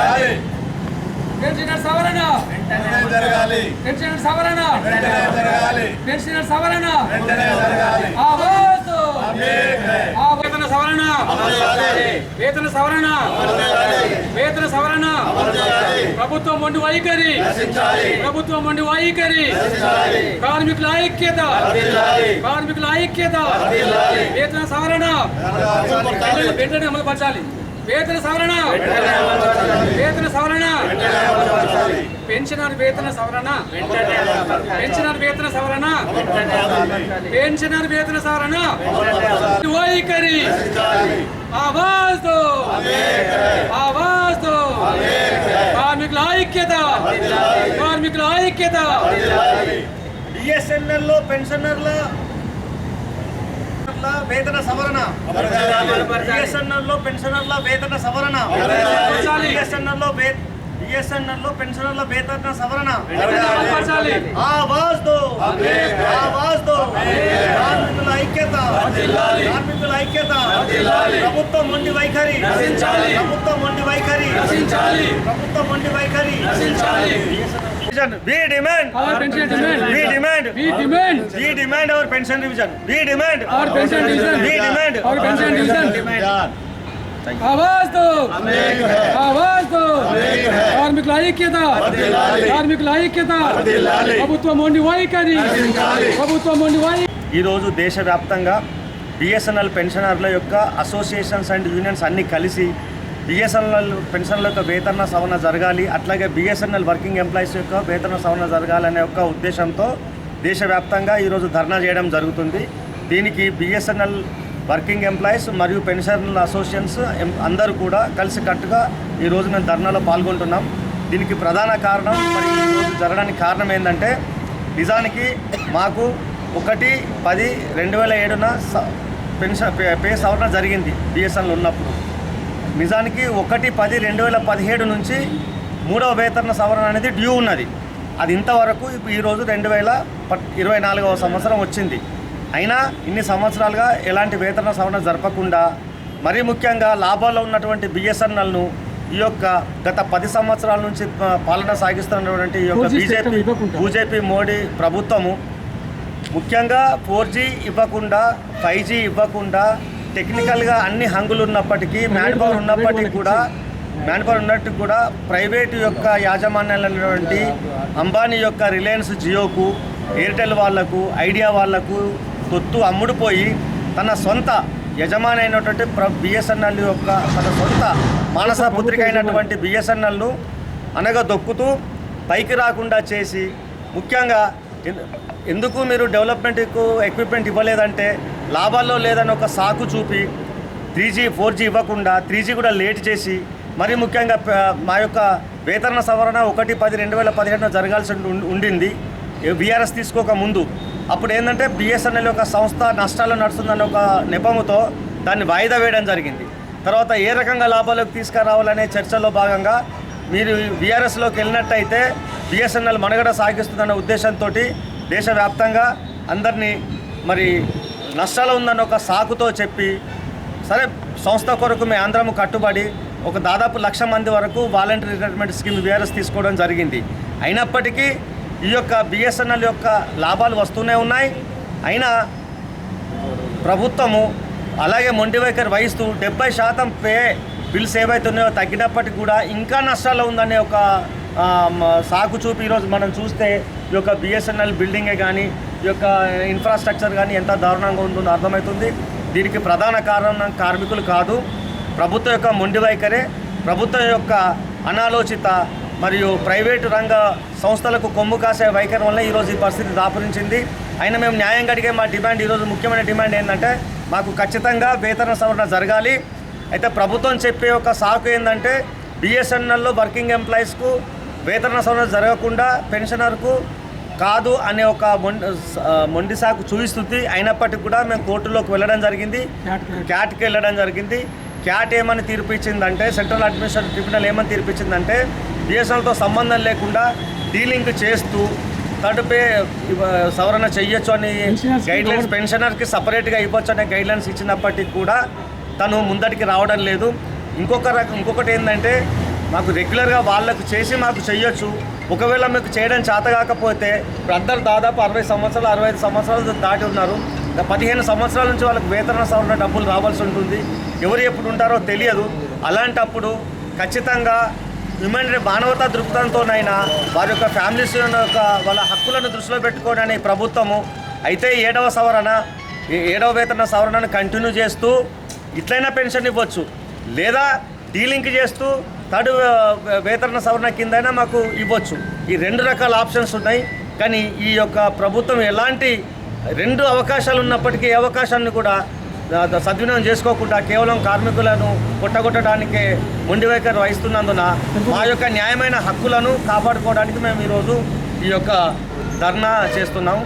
ఐక్యత పెన్షనర్ సవరణ. జరగాలి. పెన్షనర్ సవరణ. వెంటనే జరగాలి. పెన్షనర్ సవరణ. వెంటనే జరగాలి. ఆవాజ్ వేతన సవరణ. వేతన సవరణ. వేతన సవరణ. ప్రభుత్వం మొండి వైఖరి. ప్రభుత్వం మొండి వైఖరి. కార్మికుల ఐక్యత. కార్మికుల ఐక్యత. వేతన సవరణ. వెంటనే- వెంటనే అమలు పరచాలి వేతన సవరణ. వేతన సవరణ. పెన్షనర్ వేతన సవరణ. పెన్షనర్ వేతన సవరణ. పెన్షనర్ వేతన సవరణ. వైఖరి ఆవాజ్ దో ఆవాజ్ దో కార్మికుల ఐక్యత. కార్మికుల ఐక్యత. బిఎస్ఎన్ఎల్లో పెన్షనర్ల వేతన సవరణ. బిఎస్ఎన్ఎల్లో పెన్షనర్ల వేతన సవరణ. బిఎస్ఎన్ఎల్లో ఎస్ఎన్ఎల్లో పెన్షనర్ల బేతన సవరణ. కార్మికుల ఐక్యత. కార్మికుల demand demand demand demand demand pension pension Awaaz దో ఆవాజ్ దో కార్మికుల ఐక్యత! కార్మికుల ఐక్యత! ప్రభుత్వం మొండి వైఖరి! ప్రభుత్వం మొండి వై ఈరోజు దేశవ్యాప్తంగా బిఎస్ఎన్ఎల్ పెన్షనర్ల యొక్క అసోసియేషన్స్ అండ్ యూనియన్స్ అన్నీ కలిసి బిఎస్ఎన్ఎల్ పెన్షన్ల యొక్క వేతన సవరణ జరగాలి అట్లాగే బిఎస్ఎన్ఎల్ వర్కింగ్ ఎంప్లాయీస్ యొక్క వేతన సవరణ జరగాలనే ఒక ఉద్దేశంతో దేశవ్యాప్తంగా ఈరోజు ధర్నా చేయడం జరుగుతుంది. దీనికి బిఎస్ఎన్ఎల్ వర్కింగ్ ఎంప్లాయీస్ మరియు పెన్షనర్ల అసోసియేషన్స్ అందరూ కూడా కలిసికట్టుగా ఈరోజు మేము ధర్నాలో పాల్గొంటున్నాం. దీనికి ప్రధాన కారణం మరి ఈరోజు జరగడానికి కారణం ఏంటంటే నిజానికి మాకు ఒకటి పది రెండు వేల ఏడున స- పెన్షన్ పే పే సవరణ జరిగింది బిఎస్ఎన్ఎల్ ఉన్నప్పుడు. నిజానికి ఒకటి పది రెండు వేల పదిహేడు నుంచి మూడవ వేతన సవరణ అనేది డ్యూ ఉన్నది. అది ఇంతవరకు ఇప్పుడు ఈరోజు రెండు వేల పట్ ఇరవై నాలుగవ సంవత్సరం వచ్చింది. అయినా ఇన్ని సంవత్సరాలుగా ఎలాంటి వేతన సవరణ జరపకుండా మరీ ముఖ్యంగా లాభాల్లో ఉన్నటువంటి బిఎస్ఎన్ఎల్ను ఈ యొక్క గత పది సంవత్సరాల నుంచి పాలన సాగిస్తున్నటువంటి ఈ యొక్క 4G బీజేపీ. బీజేపీ మోడీ ప్రభుత్వము ముఖ్యంగా ఫోర్ జీ ఇవ్వకుండా ఫైవ్ జీ ఇవ్వకుండా టెక్నికల్గా అన్ని హంగులు ఉన్నప్పటికీ మ్యాన్ పవర్ ఉన్నప్పటికీ కూడా మ్యాన్ పవర్ ఉన్నట్టు కూడా ప్రైవేటు యొక్క యాజమాన్యాలైనటువంటి అంబానీ యొక్క రిలయన్స్ జియోకు ఎయిర్టెల్ వాళ్ళకు ఐడియా వాళ్ళకు తొత్తు అమ్ముడుపోయి తన సొంత యజమాని అయినటువంటి ప్ర బిఎస్ఎన్ఎల్ యొక్క తన సొంత మానస పుత్రిక అయినటువంటి బిఎస్ఎన్ఎల్ను అనగదొక్కుతూ పైకి రాకుండా చేసి ముఖ్యంగా ఎందు- ఎందుకు మీరు డెవలప్మెంట్కు ఎక్విప్మెంట్ ఇవ్వలేదంటే లాభాల్లో లేదని ఒక సాకు చూపి త్రీ జీ ఫోర్ జీ ఇవ్వకుండా త్రీ జీ కూడా లేట్ చేసి మరి ముఖ్యంగా మా యొక్క వేతన సవరణ ఒకటి పది రెండు వేల పదిహేడున జరగాల్సి ఉండి- ఉండింది. బీఆర్ఎస్ తీసుకోక ముందు అప్పుడు ఏంటంటే బిఎస్ఎన్ఎల్ ఒక సంస్థ నష్టాలు నడుస్తుందన్న ఒక నెపముతో దాన్ని వాయిదా వేయడం జరిగింది. తర్వాత ఏ రకంగా లాభాలకు తీసుకురావాలనే చర్చలో భాగంగా మీరు బీఆర్ఎస్లోకి వెళ్ళినట్టయితే బిఎస్ఎన్ఎల్ మనుగడ సాగిస్తుందన్న ఉద్దేశంతో దేశవ్యాప్తంగా అందరినీ మరి నష్టాలు ఉందన్న ఒక సాకుతో చెప్పి సరే సంస్థ కొరకు మీ ఆంధ్రము కట్టుబడి ఒక దాదాపు లక్ష మంది వరకు వాలంటీర్ రిటైర్మెంట్ స్కీమ్ బీఆర్ఎస్ తీసుకోవడం జరిగింది. అయినప్పటికీ ఈ యొక్క బిఎస్ఎన్ఎల్ యొక్క లాభాలు వస్తూనే ఉన్నాయి. అయినా ప్రభుత్వము అలాగే మొండి వైఖరి వహిస్తూ డెబ్బై శాతం పే బిల్స్ ఏవైతున్నాయో తగ్గినప్పటికీ కూడా ఇంకా నష్టాల్లో ఉందనే ఒక సాకు చూపి ఈరోజు మనం చూస్తే ఈ యొక్క బిఎస్ఎన్ఎల్ బిల్డింగే కానీ ఈ యొక్క ఇన్ఫ్రాస్ట్రక్చర్ కానీ ఎంత దారుణంగా ఉంటుందో అర్థమవుతుంది. దీనికి ప్రధాన కారణం కార్మికులు కాదు. ప్రభుత్వం యొక్క మొండి వైఖరే. ప్రభుత్వం యొక్క అనాలోచిత మరియు ప్రైవేటు రంగ సంస్థలకు కొమ్ము కాసే వైఖరి వల్ల ఈరోజు ఈ పరిస్థితి దాపురించింది. అయినా మేము న్యాయంగా అడిగే మా డిమాండ్ ఈరోజు ముఖ్యమైన డిమాండ్ ఏంటంటే మాకు ఖచ్చితంగా వేతన సవరణ జరగాలి. అయితే ప్రభుత్వం చెప్పే ఒక సాకు ఏంటంటే బిఎస్ఎన్ఎల్లో వర్కింగ్ ఎంప్లాయీస్కు వేతన సవరణ జరగకుండా పెన్షనర్కు కాదు అనే ఒక మొండి సాకు చూపిస్తుంది. అయినప్పటికీ కూడా మేము కోర్టులోకి వెళ్ళడం జరిగింది. క్యాట్కి వెళ్ళడం జరిగింది. క్యాట్ ఏమని తీర్పు ఇచ్చిందంటే సెంట్రల్ అడ్మినిస్ట్రేటివ్ ట్రిబ్యునల్ ఏమని తీర్పు ఇచ్చిందంటే బిఎస్ఎన్ఎల్తో సంబంధం లేకుండా డీలింగ్ చేస్తూ థర్డ్ పే సవరణ చెయ్యొచ్చు అని Pensioners కి గైడ్ లైన్స్ గౌరవ- పెన్షనర్కి సపరేట్గా ఇవ్వచ్చు అనే గైడ్ లైన్స్ ఇచ్చినప్పటికీ కూడా తను ముందటికి రావడం లేదు. ఇంకొక రకం ఇంకొకటి ఏంటంటే మాకు రెగ్యులర్గా వాళ్ళకు చేసి మాకు చేయొచ్చు ఒకవేళ మీకు చేయడం చేత కాకపోతే ఇప్పుడు అందరు దాదాపు అరవై సంవత్సరాలు అరవై ఐదు సంవత్సరాలు దాటి ఉన్నారు. పదిహేను సంవత్సరాల నుంచి వాళ్ళకి వేతన సవరణ డబ్బులు రావాల్సి ఉంటుంది. ఎవరు ఎప్పుడు ఉంటారో తెలియదు. అలాంటప్పుడు ఖచ్చితంగా హ్యూమన్ మానవతా దృక్పథంతోనైనా వారి యొక్క ఫ్యామిలీస్ యొక్క వాళ్ళ హక్కులను దృష్టిలో పెట్టుకోవడానికి ప్రభుత్వము అయితే ఏడవ సవరణ ఏడవ వేతన సవరణను కంటిన్యూ చేస్తూ ఇట్లయినా పెన్షన్ ఇవ్వచ్చు. లేదా డీలింక్ చేస్తూ థర్డ్ వేతన సవరణ కిందైనా మాకు ఇవ్వచ్చు. ఈ రెండు రకాల ఆప్షన్స్ ఉన్నాయి. కానీ ఈ యొక్క ప్రభుత్వం ఎలాంటి రెండు అవకాశాలు ఉన్నప్పటికీ ఏ అవకాశాన్ని కూడా సద్వినియోగం చేసుకోకుండా కేవలం కార్మికులను కొట్టగొట్టడానికే మొండి వైఖరి వహిస్తున్నందున మా యొక్క న్యాయమైన హక్కులను కాపాడుకోవడానికి మేము ఈరోజు ఈ యొక్క ధర్నా చేస్తున్నాం.